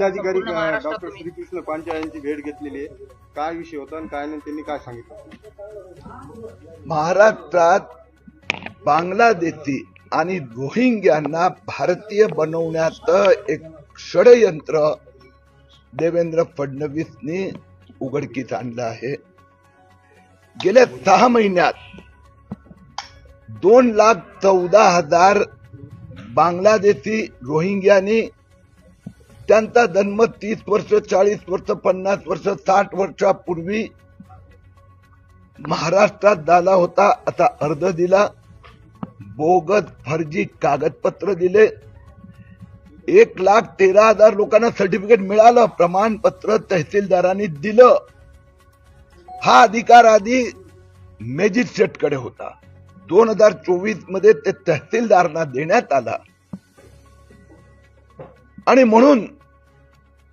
जिल्हाधिकारी डॉक्टर श्रीकृष्ण पांचाळ यांची भेट घेतलेली आहे. काय विषय होता आणि काय नाही त्यांनी काय सांगितलं? महाराष्ट्रात बांगलादेशी आणि रोहिंग्यांना भारतीय बनवण्यात एक षडयंत्र देवेंद्र फडणवीसनी उघडकीस आणलं आहे. गेल्या सहा महिन्यात दोन लाख चौदा हजार बांगलादेशी रोहिंग्यानी त्यांचा जन्म तीस वर्ष चाळीस वर्ष पन्नास वर्ष साठ वर्षापूर्वी महाराष्ट्रात झाला होता. आता अर्ज दिला. बोगस फर्जी कागदपत्र दिले. एक लाख तेरा हजार लोकांना सर्टिफिकेट मिळालं. प्रमाणपत्र तहसीलदारांनी दिलं. हा अधिकार आधी मॅजिस्ट्रेटकडे होता. दोन हजार चोवीसमध्ये ते तहसीलदारांना देण्यात आला. आणि म्हणून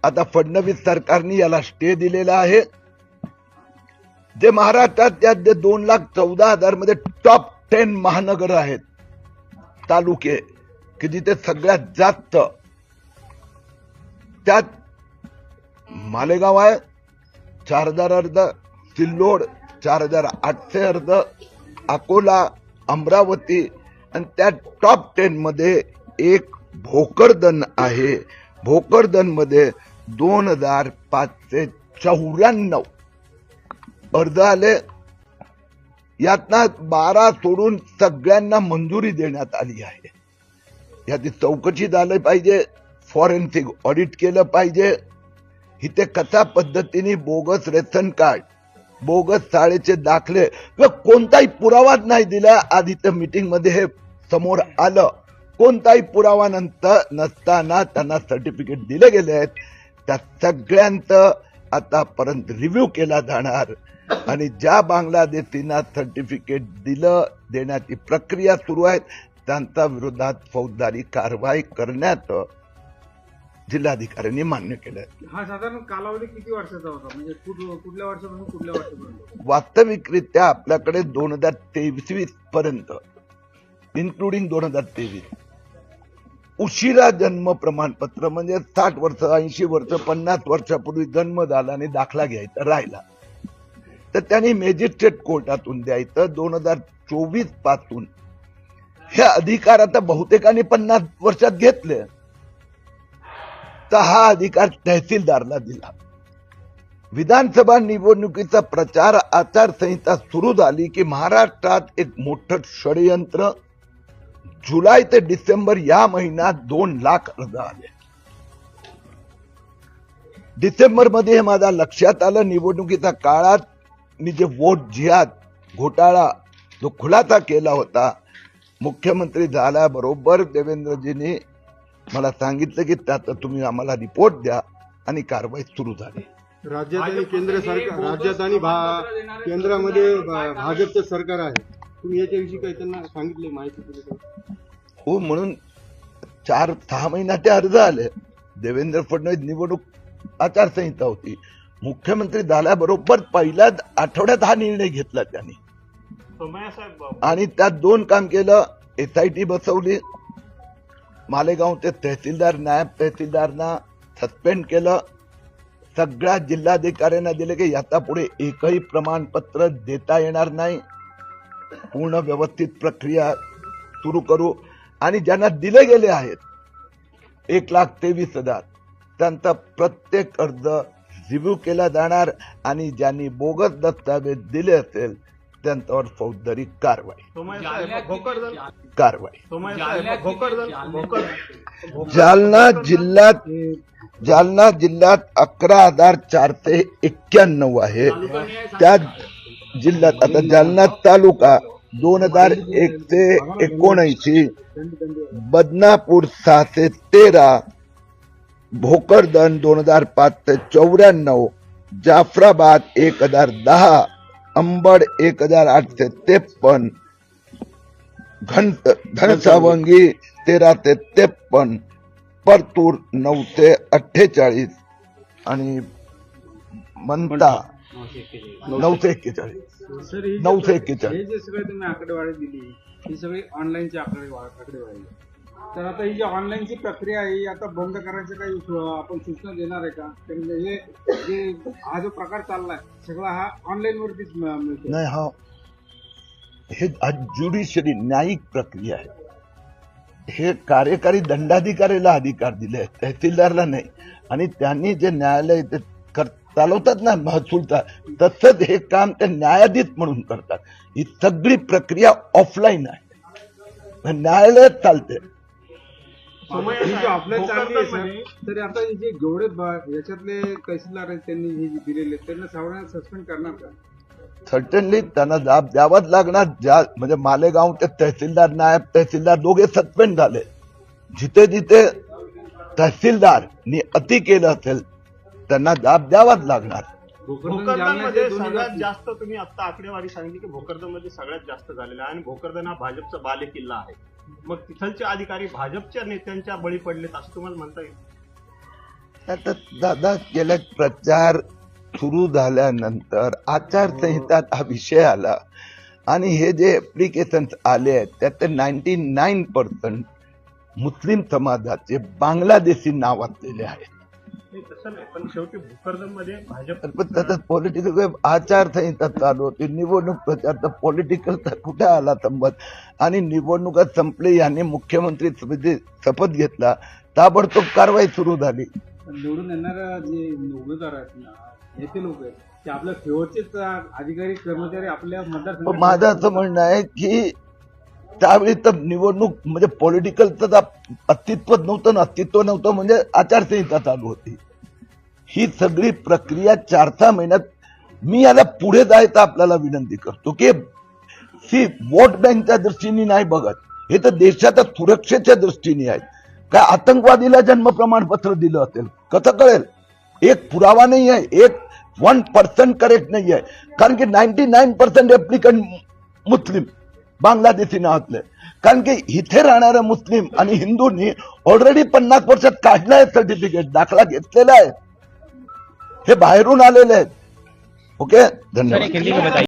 आता फडणवीस सरकारने याला स्टे दिलेला आहे. जे महाराष्ट्रात त्यात जे दोन लाख चौदा हजारमध्ये टॉप टेन महानगर आहेत. तालुके की जिथे सगळ्यात जास्त त्यात मालेगाव आहे चार हजार अर्ध सिल्लोड चार हजार आठशे अर्ध अकोला अमरावती आणि त्या टॉप टेन मध्ये एक भोकरदन आहे. भोकरदनमध्ये दोन हजार पाचशे चौऱ्याण्णव. अर्ज आले यातना बारा सोडून सगळ्यांना मंजुरी देण्यात आली आहे. याची चौकशी झालं पाहिजे फॉरेन्सिक ऑडिट केलं पाहिजे. इथे कशा पद्धतीने बोगस रेशन कार्ड बोगस शाळेचे दाखले व कोणताही पुरावाच नाही दिला आज इथं मध्ये हे समोर आलं. कोणताही पुरावा नंतर नसताना त्यांना सर्टिफिकेट दिले गेले आहेत. त्या सगळ्यांचं आतापर्यंत रिव्ह्यू केला जाणार. आणि ज्या बांगलादेशींना सर्टिफिकेट दिलं देण्याची प्रक्रिया सुरू आहे त्यांच्या विरोधात फौजदारी कारवाई करण्यात जिल्हाधिकाऱ्यांनी मान्य केलं हा साधारण कालावधी किती वर्षाचा होता? म्हणजे कुठ- कुठल्या वर्षापासून कुठल्या वर्षापर्यंत? वास्तविकरित्या आपल्याकडे दोन हजार तेवीस पर्यंत इन्क्लुडिंग दोन हजार तेवीस. उशिरा जन्म प्रमाणपत्र म्हणजे साठ वर्ष ऐंशी वर्ष पन्नास वर्षापूर्वी जन्म झाला आणि दाखला घ्यायचा राहिला. तर त्यांनी मॅजिस्ट्रेट कोर्टातून द्यायचं दोन हजार चोवीसपासून. हे अधिकार आता बहुतेकांनी पन्नास वर्षात घेतले. तर हा अधिकार तहसीलदारला दिला. विधानसभा निवडणुकीचा प्रचार आचारसंहिता सुरू झाली की महाराष्ट्रात एक मोठं षडयंत्र जुलै ते डिसेंबर या महिन्यात दोन लाख अर्ज आले. डिसेंबरमध्ये हे माझ्या लक्षात आलं निवडणुकीच्या काळात मी जे वोट जिहाद घोटाळा जो खुलासा केला होता मुख्यमंत्री झाल्याबरोबर देवेंद्रजींनी मला सांगितलं की त्यात तुम्ही आम्हाला रिपोर्ट द्या आणि कारवाई सुरू झाली. राज्यात आणि केंद्र सरकार राज्यात आणि केंद्रामध्ये भाजपचं सरकार आहे. तुम्ही याच्याविषयी काही त्यांना सांगितले माहिती दिली का? हो म्हणून चार सहा महिन्याचे अर्ज आले देवेंद्र फडणवीस निवडणूक आचारसंहिता होती. मुख्यमंत्री झाल्याबरोबर पहिल्याच आठवड्यात हा निर्णय घेतला त्यांनी. आणि त्यात दोन काम केलं. एसआयटी बसवली. मालेगावचे तहसीलदार नायब तहसीलदारना सस्पेंड केलं. सगळ्या जिल्हाधिकाऱ्यांना दिले की याचा पुढे एकही प्रमाणपत्र देता येणार नाही. पूर्ण व्यवस्थित प्रक्रिया सुरू करू. आणि ज्यांना दिले गेले आहेत एक लाख तेवीस हजार त्यांचा प्रत्येक अर्ज रिव्ह्यू केला जाणार आणि ज्यांनी बोगस दस्तावेज दिले असेल त्यांच्यावर फौजदारी कारवाई. कारवाई. जालना जिल्ह्यात जालना जिल्ह्यात अकरा हजार चारशे एक्क्याण्णव आहे. त्या जिल्ह्यात आता जालना तालुका दोन हजार एकशे एकोणऐंशी बदनापूर सहाशे तेरा भोकरदन दोन हजार पाचशे चौऱ्याण्णव जाफराबाद एक हजार दहा अंबड एक हजार आठशे त्रेपन्न घंट घनसावंगी तेरा ते त्रेपन्न परतूर नऊशे अठ्ठेचाळीस आणि मंता नऊशे एक्केचाळीस. सर ही नऊशे एक्केचाळीस. हे जे सगळे तुम्ही आकडेवारी दिली ही सगळी ऑनलाईनची आकडे आकडेवारी. आहे. तर आता ही जी ऑनलाईनची प्रक्रिया आहे ही आता बंद करायचं काही आपण सूचना देणार आहे का? म्हणजे हे जे हा जो प्रकार चाललाय सगळा हा ऑनलाईन वरतीच मिळतो नाही हा हे ज्युडिशरी न्यायिक प्रक्रिया आहे. हे कार्यकारी दंडाधिकारीला अधिकार दिले आहेत तहसीलदारला नाही. आणि त्यांनी जे न्यायालय चालवतात ना महसूलचा तसंच हे काम ते न्यायाधीश म्हणून करतात. ही सगळी प्रक्रिया ऑफलाईन आहे. न्यायालयात चालते. जी ऑफलाईन चालली आहे सर. तरी आता जे जेवढे ब- याच्यातले तहसीलदार आहेत त्यांनी हे जे दिलेले आहेत, त्यांना सावळ्यांना सस्पेंड करणार का? सर्टनली त्यांना जाब द्यावाच लागणार. ज्या म्हणजे मालेगाव ते तहसीलदार नायब तहसीलदार दोघे सस्पेंड झाले. जिथे जिथे तहसीलदारनी अति केलं असेल त्यांना जाब द्यावाच लागणार. भोकरदनमध्ये सगळ्यात. जास्त तुम्ही आता आकडेवारी सांगितली की भोकरदनमध्ये सगळ्यात जास्त झालेला आहे आणि भोकरदन हा भाजपचा बालेकिल्ला आहे. मग तिथलचे अधिकारी भाजपच्या नेत्यांच्या बळी पडलेत असं तुम्हाला म्हणता येईल? आता दादा गेल्या प्रचार सुरू झाल्यानंतर आचारसंहितात हा विषय आला. आणि हे जे ऍप्लिकेशन आले आहेत त्यात नाईन्टी नाईन पर्सेंट मुस्लिम समाजाचे बांगलादेशी नाव असलेले आहेत. नाही, तसं नाही. पण शेवटी भोकरदनमध्ये भाजप तर पण त्याच्यात पॉलिटिकल आचारसंहिता चालू होती. निवडणूक प्रचार तर पॉलिटिकल कुठे आला संबंध? आणि निवडणुका संपली यांनी मुख्यमंत्री शपथ घेतला. ताबडतोब कारवाई सुरू झाली. निवडून येणाऱ्या जे उमेदवार आहेत ना नेते लोक आहेत. ते आपल्या फेवरचेच अधिकारी कर्मचारी आपल्या मतदारसंघात माझं असं म्हणणं आहे की त्यावेळी तर निवडणूक म्हणजे पॉलिटिकलचं अस्तित्व नव्हतं ना अस्तित्व नव्हतं म्हणजे आचारसंहिता चालू होती. ही सगळी प्रक्रिया चार सहा महिन्यात मी याला पुढे जायचं आपल्याला विनंती करतो की सी वोट बँकच्या दृष्टीने नाही बघत. हे तर देशाच्या सुरक्षेच्या दृष्टीने आहे. काय आतंकवादीला जन्म प्रमाणपत्र दिलं असेल कसं कळेल? एक पुरावा नाही आहे एक वन पर्सेंट करेक्ट नाही आहे. कारण की ninety nine percent applicant Muslim. Bangladeshi नावातले. कारण की इथे राहणारे मुस्लिम आणि हिंदूंनी ऑलरेडी पन्नास वर्षात काढलं आहे सर्टिफिकेट दाखला घेतलेला आहे. हे बाहेरून आलेले आहेत. ओके? धन्यवाद.